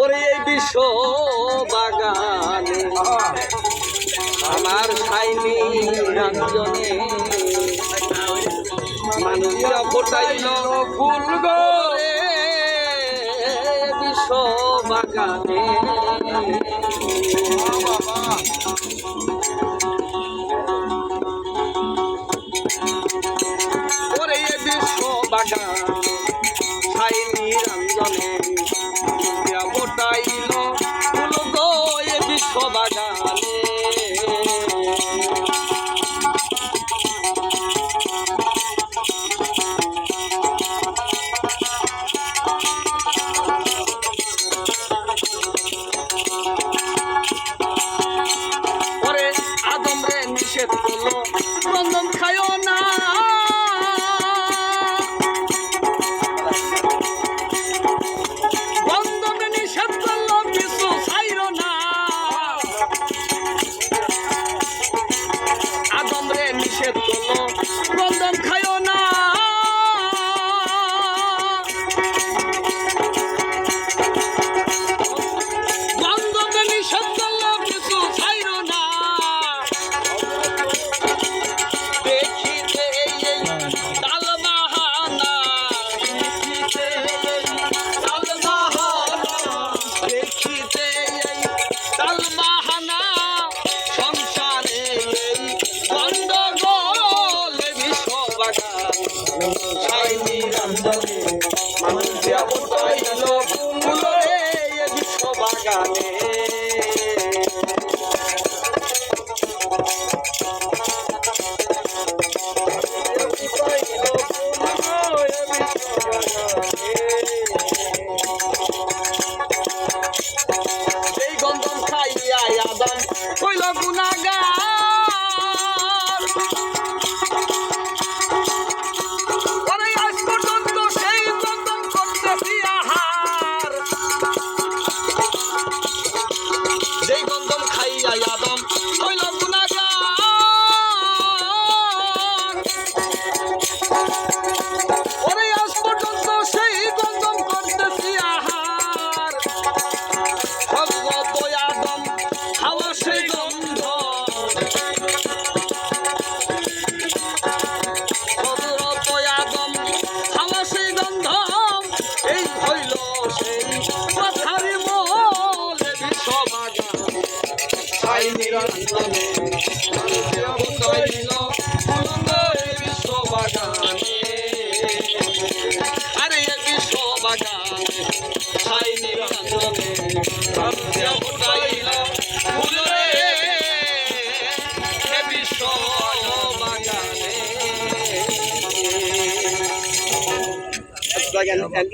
ওরে বিশ্ব বাগানে, আমার সাইনি রাঞ্জনে মানুষরা ফোটাইল ফুল গরে বিশ্ব বাগানে। ওরে বিশ্ব বাগান, সাইনি Chega do louco. রান্ধনে মানুষ যাবতাইল ফুলরে বিশ্ব বাগানে নিরঞ্জনে মানুষে অবতরিল আনন্দ এই বিশ্ববাগানে আরে এ বিশ্ববাগানে সাই নিরঞ্জনে মানুষে অবতরিল ফুলরে এ বিশ্ববাগানে